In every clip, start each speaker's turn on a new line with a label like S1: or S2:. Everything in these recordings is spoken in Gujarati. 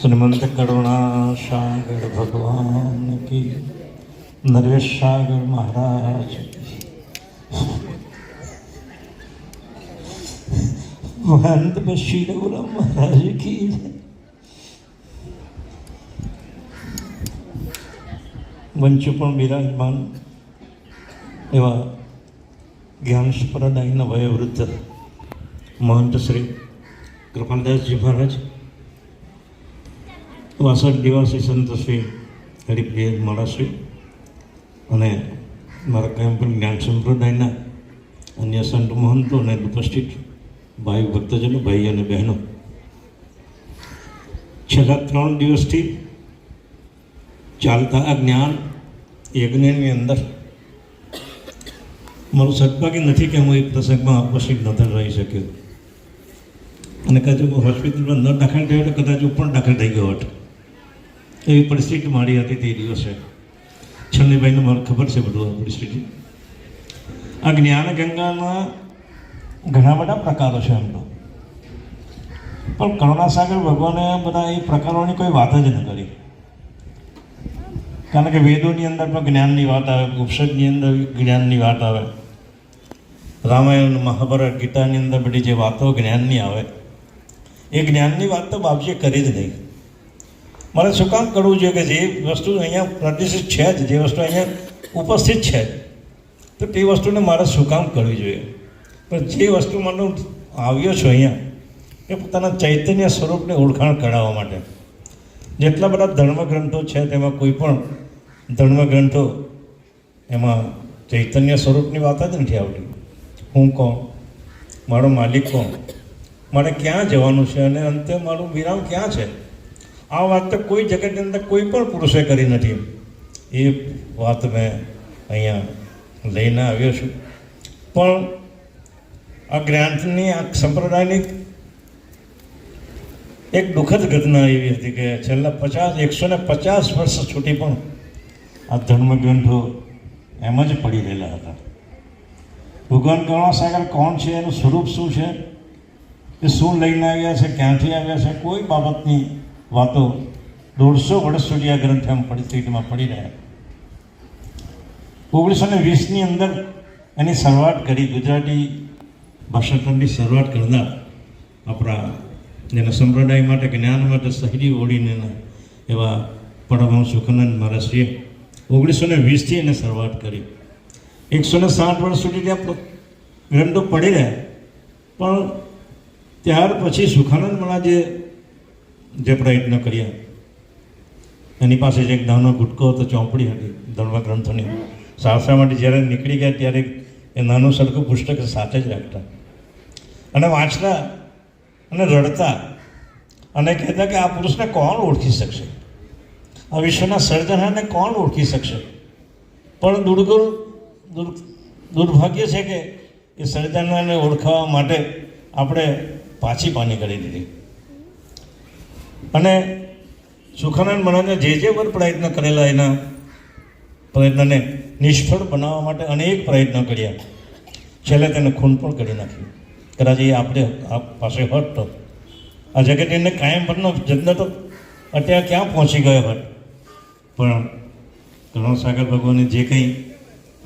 S1: શ્રીમંત કરુણાસાગર ભગવાન કી નરેશ સાગર મહારાજ. મહંત બશીરગુલા મહારાજ કી. વંચુ પણ બિરાજમાન એવા જ્ઞાન સ્પરદાયના વયોવૃદ્ધ મહંત શ્રી કૃપાલદાસજી મહારાજ વાસઠ દિવાસી સંતશ્રી હરિપ્રિય મહારાજશ્રી અને મારા કાયમ પણ જ્ઞાન સંપ્રદાયના અન્ય સંત મહંતો અને ઉપસ્થિત ભાઈ ભક્તજનો, ભાઈ અને બહેનો. છેલ્લા ત્રણ દિવસથી ચાલતા આ જ્ઞાન યજ્ઞની અંદર મારું સદભાગ્ય નથી કે હું એ પ્રસંગમાં ઉપસ્થિત નથી રહી શક્યો. અને કદાચ હોસ્પિટલમાં ન દાખલ થયો એટલે કદાચ હું પણ દાખલ થઈ ગયો હતો. એવી પરિસ્થિતિ મારી હતી તે દિવસે. છન્નીભાઈને મને ખબર છે બધું પરિસ્થિતિ. આ જ્ઞાન ગંગાના ઘણા બધા પ્રકારો છે એમનો. પણ કરુણાસાગર ભગવાને બધા એ પ્રકારોની કોઈ વાત જ ન કરી. કારણ કે વેદોની અંદર પણ જ્ઞાનની વાત આવે ઉપષદની અંદર જ્ઞાનની વાત આવે. રામાયણ, મહાભારત, ગીતાની અંદર બધી જે વાતો જ્ઞાનની આવે. એ જ્ઞાનની વાત તો બાપજીએ કરી જ નહીં. મારે શું કામ કરવું જોઈએ કે જે વસ્તુ અહીંયા પ્રતિષ્ઠિત છે જ, જે વસ્તુ અહીંયા ઉપસ્થિત છે તો તે વસ્તુને મારે શું કામ કરવી જોઈએ? પણ જે વસ્તુ મને આવ્યો છું અહીંયા, એ પોતાના ચૈતન્ય સ્વરૂપને ઓળખાણ કરાવવા માટે. જેટલા બધા ધર્મગ્રંથો છે, તેમાં કોઈ પણ ધર્મગ્રંથો એમાં ચૈતન્ય સ્વરૂપની વાત જ નથી આવતી. હું કોણ? મારો માલિક કોણ? મારે ક્યાં જવાનું છે? અને અંતે મારું વિરામ ક્યાં છે? આ વાત તો કોઈ જગતની અંદર કોઈ પણ પુરુષે કરી નથી. એ વાત મેં અહીંયા લઈને આવ્યો છું. પણ આ ગ્રંથની, આ સંપ્રદાયની એક દુઃખદ ઘટના એવી હતી કે છેલ્લા પચાસ, એકસો ને પચાસ વર્ષ છૂટી પણ આ ધર્મગ્રંથો એમ જ પડી રહેલા હતા. ભગવાન કરુણાસાગર કોણ છે, એનું સ્વરૂપ શું છે, એ શું લઈને આવ્યા છે, ક્યાંથી આવ્યા છે, કોઈ બાબતની વાતો દોઢસો વર્ષ સુધી આ ગ્રંથ એમ પરિસ્થિતિમાં પડી રહ્યા. ઓગણીસો ને વીસની અંદર એની શરૂઆત કરી ગુજરાતી ભાષાંતરની શરૂઆત કરનાર આપણા જેના સંપ્રદાય માટે જ્ઞાન માટે સહેલી ઓળીને એવા પરમહંસ સુખાનંદ મહારાજશ્રીએ ઓગણીસો ને વીસથી એને શરૂઆત કરી. એકસો ને સાઠ વર્ષ સુધી ત્યાં ગ્રંથો પડી રહ્યા. પણ ત્યાર પછી સુખાનંદ મહારાજે જે પ્રયત્ન કર્યા. એની પાસે જે એક નાનો ગુટકો હતો, ચોપડી હતી ધર્મ ગ્રંથોની. સાસરા માટે જ્યારે નીકળી ગયા ત્યારે એ નાનું સરખું પુસ્તક સાથે જ રાખતા. અને વાંચતા અને રડતા અને કહેતા કે આ પુરુષને કોણ ઓળખી શકશે? આ વિશ્વના સર્જનહારને કોણ ઓળખી શકશે? પણ દુર્ગુણ, દુર, દુર્ભાગ્ય છે કે એ સર્જનાને ઓળખાવા માટે આપણે પાછી પાની કરી દીધી. અને સુખાનંદ મહારાજે જે જે પણ પ્રયત્ન કરેલા એના પ્રયત્નને નિષ્ફળ બનાવવા માટે અનેક પ્રયત્ન કર્યા. છેલ્લે તેને ખૂન પણ કરી નાખ્યું. કદાચ એ આપણે આપ પાસે હોત તો. આ જગત એને કાયમ પરનો જન્મ તો અત્યારે ક્યાં પહોંચી ગયો હોત? પણ કરુણાસાગર ભગવાને જે કંઈ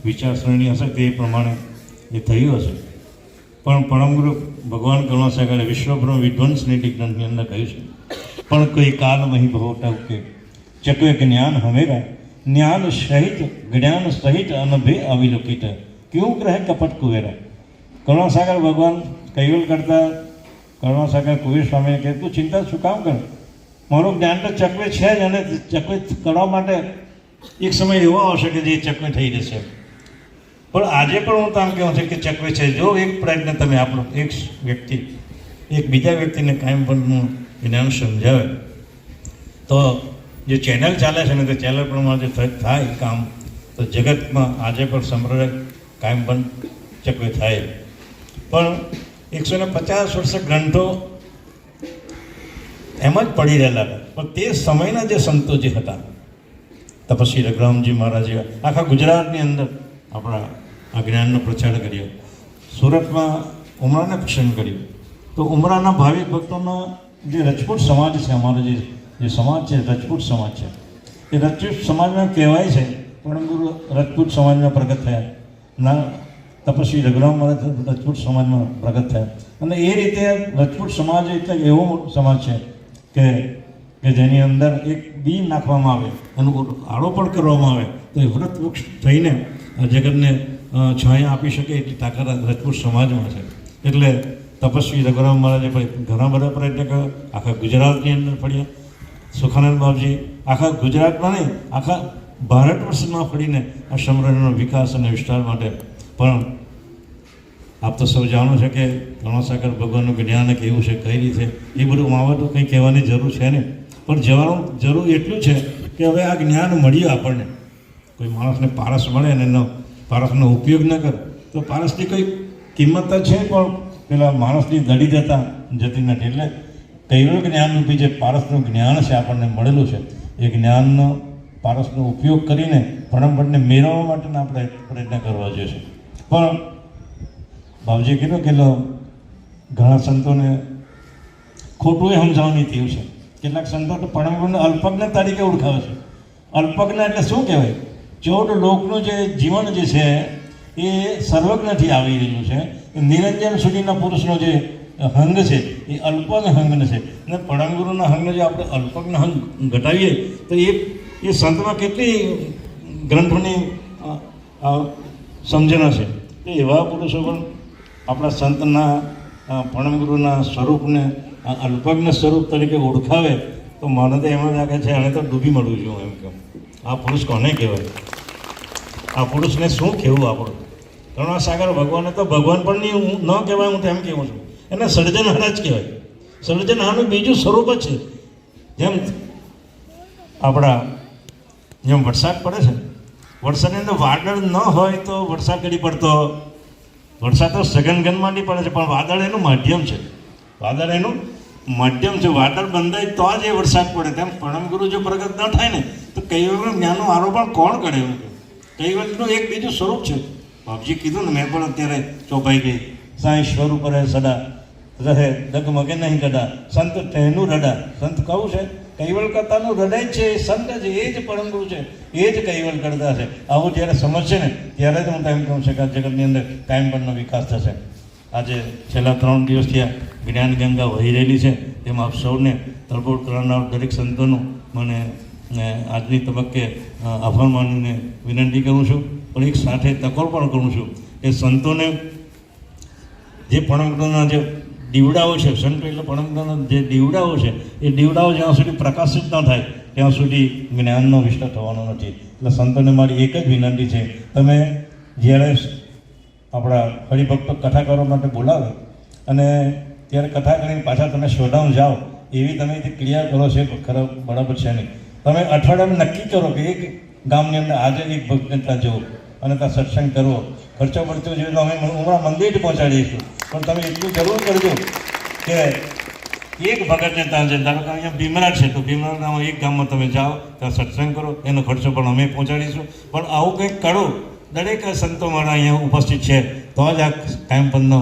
S1: વિચારસરણી હશે તે પ્રમાણે એ થયું હશે. પણ પરમગુરુ ભગવાન કરુણાસાગરે વિશ્વભ્રમ વિધ્વંસની ડિગ્રંથની અંદર કહ્યું છે. પણ કોઈ કાલ મહી ભવટા ટવકે. ચકવે જ્ઞાન હમેરા, જ્ઞાન સહિત જ્ઞાન સહિત અનભે અવિલોકિત કેવું ગ્રહ કપટ કુવેરા? કરુણાસાગર ભગવાન કૈવલ કરતા કરુણાસાગર કુવીર સ્વામીને કહે, તું ચિંતા શું કામ કર? મારું જ્ઞાન તો ચકવે છે જ અને ચકવે કરવા માટે એક સમય એવો આવશે કે જે ચકવે થઈ જશે. પણ આજે પણ હું તમને કહું છું કે ચકવે છે. જો એક પ્રયત્ન તમે આપણો એક વ્યક્તિ, એક બીજા વ્યક્તિને કાયમ પણ જ્ઞાન સમજાવે. તો જે ચેનલ ચાલે છે ને તે ચેનલ પ્રમાણે જે થાય કામ, તો જગતમાં આજે પણ સમૃદ્ધ કાયમ પણ ચક્ર થાય. પણ એકસો ને પચાસ વર્ષ ગ્રંથો એમ જ પડી રહેલા હતા. પણ તે સમયના જે સંતો જે હતા, તપસ્વી રઘુરામજી મહારાજે આખા ગુજરાતની અંદર આપણા આ જ્ઞાનનો પ્રચાર કર્યો. સુરતમાં ઉમરાને પસંદ કર્યું. તો ઉમરાના ભાવિક ભક્તોનો જે રજપૂત સમાજ છે, અમારો જે જે સમાજ છે રજપૂત સમાજ છે. એ રજપૂત સમાજમાં કહેવાય છે પરંતુ રજપૂત સમાજમાં પ્રગટ થયા. ના, તપસ્વી રઘુરામ મહારાજ રજપૂત સમાજમાં પ્રગટ થયા. અને એ રીતે રજપૂત સમાજ એટલે એવો સમાજ છે કે કે જેની અંદર એક બી નાખવામાં આવે, એનું આરોપણ કરવામાં આવે, તો એ વ્રત વૃક્ષ થઈને જગતને છાયા આપી શકે એટલી તાકાત રજપૂત સમાજમાં છે. એટલે તપસ્વી રઘુરામ મહારાજે પણ ઘણા બધા પ્રયત્ન કર્યા આખા ગુજરાતની અંદર ફર્યા સુખાનંદ બાપજી, આખા ગુજરાતમાં નહીં, આખા ભારત વર્ષમાં ફરીને આ સમૃદ્ધિનો વિકાસ અને વિસ્તાર માટે. પણ આપ તો સૌ જાણો છો કે કરુણાસાગર ભગવાનનું જ્ઞાન કેવું છે, કઈ રીતે? એ બધું માવા કંઈ કહેવાની જરૂર છે ને પણ જવાનું જરૂર એટલું છે કે હવે આ જ્ઞાન મળ્યું આપણને. કોઈ માણસને પારસ મળે અને એનો પારસનો ઉપયોગ ન કરે. તો પારસની કોઈ કિંમત તો છે, પણ પેલા માણસની દડી જતા જતી નથી એટલે કૈવલ જ્ઞાનરૂપી જે પારસનું જ્ઞાન છે આપણને મળેલું છે, એ જ્ઞાનનો પારસનો ઉપયોગ કરીને પરમપદને મેળવવા માટેના આપણે પ્રયત્ન કરવા જોઈએ છે. પણ બાબુજી કીધું કે ઘણા સંતોને ખોટું એ સમજાવવાની થયું છે. કેટલાક સંતો તો પરમપદને અલ્પજ્ઞ તરીકે ઓળખાવે છે. અલ્પજ્ઞ એટલે શું કહેવાય? ચૌદ લોકનું જે જીવન જે છે, એ સર્વજ્ઞથી આવી રહેલું છે. નિરંજન સુધીના પુરુષનો જે હંગ છે, એ અલ્પક હંગને છે. અને પરમગુરુના હંગને જો આપણે અલ્પકના હંગ ઘટાડીએ, તો એ એ સંતમાં કેટલી ગ્રંથોની સમજણ છે તો એવા પુરુષો પણ આપણા સંતના પરમગુરુના સ્વરૂપને અલ્પજ્ઞ સ્વરૂપ તરીકે ઓળખાવે, તો મને તો એમ જ લાગે છે એને તો ડૂબી મળવું છું એમ કેમ આ પુરુષ કોને કહેવાય? આ પુરુષને શું કહેવું આપણું? કરુણાસાગર ભગવાનને તો ભગવાન પણ નહીં ન કહેવાય, હું તેમ એમ કહેવું છું. એને સર્જનહારા જ કહેવાય. સર્જનહારનું બીજું સ્વરૂપ જ છે. જેમ આપણા, જેમ વરસાદ પડે છે વરસાદની અંદર વાદળ ન હોય તો વરસાદ કરી પડતો, વરસાદ તો સઘનગનમાં નહીં પડે છે, પણ વાદળ એનું માધ્યમ છે. વાદળ એનું માધ્યમ છે. વાદળ બંધાય તો જ એ વરસાદ પડે. તેમ પરમગુરુ જો પ્રગટ ન થાય ને, તો કૈવલ્ય જ્ઞાનનું આરોપણ કોણ કરે? એવું કૈવલ્યનું એક બીજું સ્વરૂપ છે. બાપજી કીધું ને, મેં પણ અત્યારે ચોપાઈ ગઈ. સાંઈ સ્વરૂપ રહે સદા, રહે ડગમગે નહીં ગડા સંત તેનું રડા. સંત કહું છે કૈવલ કરતાનું હૃદય છે એ સંત છે એ જ પરમગુરુ છે, એ જ કૈવલ કરતા છે. આવું જ્યારે સમજશે ને, ત્યારે જ હું એમ કહું છું કે જગતની અંદર કાયમ પણનો વિકાસ થશે. આજે છેલ્લા ત્રણ દિવસથી આ જ્ઞાન ગંગા વહી રહેલી છે. તેમાં આપ સૌને તરબોળ કરનાર દરેક સંતોનું મને આજની તબક્કે આભાર માનીને વિનંતી કરું છું. પણ એક સાથે તકોર પણ કરું છું. કે સંતોને જે પરમગુરુના જે દીવડાઓ છે, સંતો એટલે પરમગુરુના જે દીવડાઓ છે, એ દીવડાઓ જ્યાં સુધી પ્રકાશિત ન થાય, ત્યાં સુધી જ્ઞાનનો વિસ્તાર થવાનો નથી. એટલે સંતોને મારી એક જ વિનંતી છે, તમે જ્યારે આપણા હરિભક્તો કથા કરવા માટે બોલાવે અને ત્યારે કથા કરીને પાછા તમે શોધામ જાઓ, એવી તમે જે ક્રિયા કરો છો ખરાબ બરાબર છે નહીં. તમે અઠવાડિયામાં નક્કી કરો કે એક ગામની અંદર આજે એક ભક્તને ત્યાં જવું. અને ત્યાં સત્સંગ કરવો. ખર્ચો પડતો જોઈએ તો અમે હમણાં મંદિર પહોંચાડીશું. પણ તમે એટલું જરૂર કરજો કે એક ભગતને ત્યાં જઈને, ધારો કે અહીંયા ભીમરા છે, તો ભીમરાજના એક ગામમાં તમે જાઓ, ત્યાં સત્સંગ કરો, એનો ખર્ચો પણ અમે પહોંચાડીશું. પણ આવું કંઈક કરો. દરેક સંતો મારા અહીંયા ઉપસ્થિત છે. તો જ આ કાયમપંથનો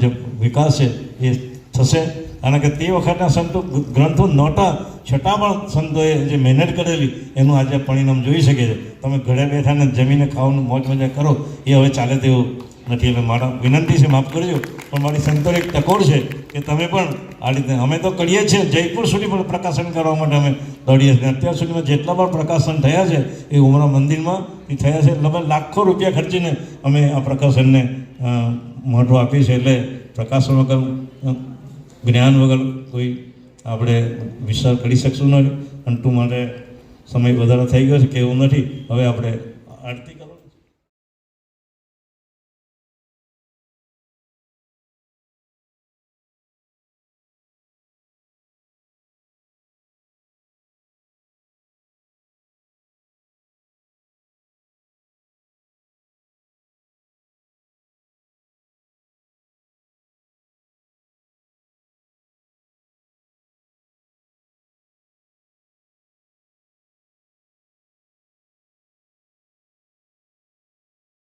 S1: જે વિકાસ છે એ થશે. કારણ કે તે વખતના સંતો ગ્રંથો નહોતા છતાં પણ સંતોએ જે મહેનત કરેલી, એનું આજે પરિણામ જોઈ શકે છે. તમે ઘરે બેઠાને જમીને ખાવાનું મોજ મજા કરો, એ હવે ચાલે તેવું નથી. એટલે મારા વિનંતી છે, માફ કરજો, પણ મારી સંતોને એક ટકોર છે કે તમે પણ આ રીતે, અમે તો કરીએ છીએ, જયપુર સુધી પણ પ્રકાશન કરવા માટે અમે દોડીએ છીએ. અત્યાર સુધીમાં જેટલા પણ પ્રકાશન થયા છે, એ ઉમરા મંદિરમાં એ થયા છે. લગભગ લાખો રૂપિયા ખર્ચીને અમે આ પ્રકાશનને મહત્ત્વ આપીએ છીએ. એટલે પ્રકાશન વગર જ્ઞાન વગર કોઈ આપણે વિસ્તાર કરી શકશું નથી અંટુ માટે સમય વધારે થઈ ગયો છે કે એવું નથી. હવે આપણે આરતી